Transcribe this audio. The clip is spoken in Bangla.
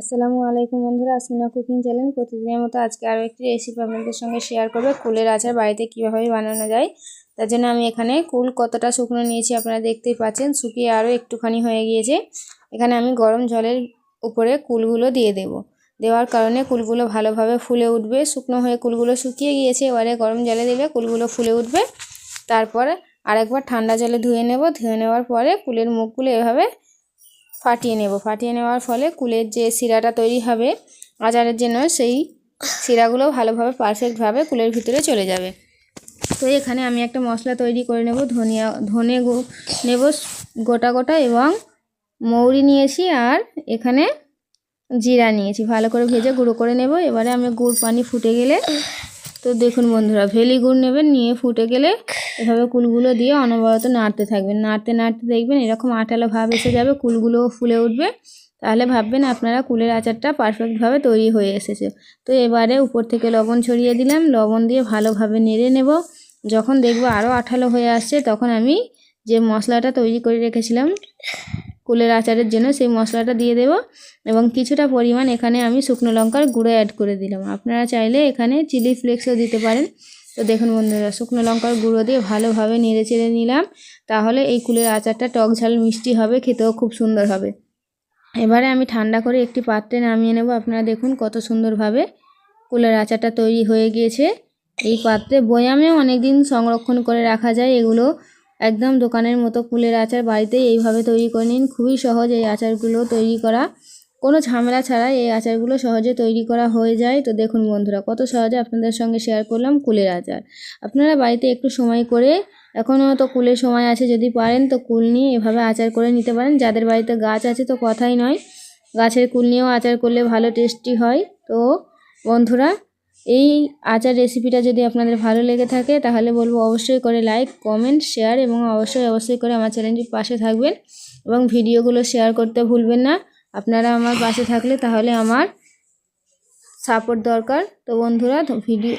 আসসালামু আলাইকুম বন্ধুরা, আসমিনা কুকিং চ্যানেল। প্রতিদিনের মতো আজকে আরও একটি রেসিপি আপনাদের সঙ্গে শেয়ার করবে, কুলের আচার বাড়িতে কীভাবে বানানো যায়। তার জন্য আমি এখানে কুল কতটা শুকনো নিয়েছি আপনারা দেখতেই পাচ্ছেন, শুকিয়ে আরও একটুখানি হয়ে গিয়েছে। এখানে আমি গরম জলের উপরে কুলগুলো দিয়ে দেব। দেওয়ার কারণে কুলগুলো ভালোভাবে ফুলে উঠবে। শুকনো হয়ে কুলগুলো শুকিয়ে গিয়েছে, এবারে গরম জলে দিলে কুলগুলো ফুলে উঠবে। তারপর আরেকবার ঠান্ডা জলে ধুয়ে নেব। ধুয়ে নেওয়ার পরে কুলের মুখগুলো এভাবে ফাটিয়ে নেব। ফাটিয়ে নেওয়ার ফলে কুলের যে শিরাটা তৈরি হবে, আচারের জন্য সেই শিরাগুলো ভালোভাবে পারফেক্টভাবে কুলের ভিতরে চলে যাবে। তো এখানে আমি একটা মশলা তৈরি করে নেব, ধনিয়া, ধনে নেব গোটা গোটা এবং মৌরি নিয়েছি আর এখানে জিরা নিয়েছি। ভালো করে ভেজে গুঁড়ো করে নেব। এবারে আমি গুড় পানি ফুটে গেলে, তো দেখুন বন্ধুরা, ভেলি গুড় নেবেন, নিয়ে ফুটে গেলে এভাবে কুলগুলো দিয়ে অনবরত নাড়তে থাকবেন। নাড়তে নাড়তে দেখবেন এরকম আটালো ভাব এসে যাবে, কুলগুলোও ফুলে উঠবে। তাহলে ভাববেন আপনারা কুলের আচারটা পারফেক্টভাবে তৈরি হয়ে এসেছে। তো এবারে উপর থেকে লবণ ছড়িয়ে দিলাম। লবণ দিয়ে ভালোভাবে নেড়ে নেব। যখন দেখব আরও আঠালো হয়ে আসছে, তখন আমি যে মশলাটা তৈরি করে রেখেছিলাম কুলের আচারের জন্য, সেই মশলাটা দিয়ে দেব এবং কিছুটা পরিমাণ এখানে আমি শুকনো লঙ্কার গুঁড়ো অ্যাড করে দিলাম। আপনারা চাইলে এখানে চিলি ফ্লেক্সও দিতে পারেন। তো দেখুন বন্ধুরা, শুকনো লঙ্কার গুঁড়ো দিয়ে ভালোভাবে নেড়ে চেড়ে নিলাম। তাহলে এই কুলের আচারটা টক ঝাল মিষ্টি হবে, খেতেও খুব সুন্দর হবে। এবারে আমি ঠান্ডা করে একটি পাত্রে নামিয়ে নেব। আপনারা দেখুন কত সুন্দরভাবে কুলের আচারটা তৈরি হয়ে গিয়েছে। এই পাত্রে বয়ামেও অনেক দিন সংরক্ষণ করে রাখা যায়। এগুলো একদম দোকানের মতো কুলের আচার, বাড়িতেই এইভাবে তৈরি করে নিন। খুবই সহজ এই আচারগুলো তৈরি করা। কোনো ঝামেলা ছাড়াই এই আচারগুলো সহজে তৈরি করা হয়ে যায়। তো দেখুন বন্ধুরা, কত সহজে আপনাদের সঙ্গে শেয়ার করলাম কুলের আচার। আপনারা বাড়িতে একটু সময় করে এখনও তো কুলের সময় আছে যদি পারেন, তো কুল নিয়ে এভাবে আচার করে নিতে পারেন। যাদের বাড়িতে গাছ আছে তো কথাই নয়, গাছের কুল নিয়েও আচার করলে ভালো টেস্টি হয়। তো বন্ধুরা, এই আচার রেসিপিটা যদি আপনাদের ভালো লেগে থাকে, তাহলে বলব অবশ্যই করে লাইক কমেন্ট শেয়ার এবং অবশ্যই অবশ্যই করে আমার চ্যানেলটির পাশে থাকবেন এবং ভিডিওগুলো শেয়ার করতে ভুলবেন না। আপনারা আমার পাশে থাকলে তাহলে আমার সাপোর্ট দরকার। তো বন্ধুরা ভিডিও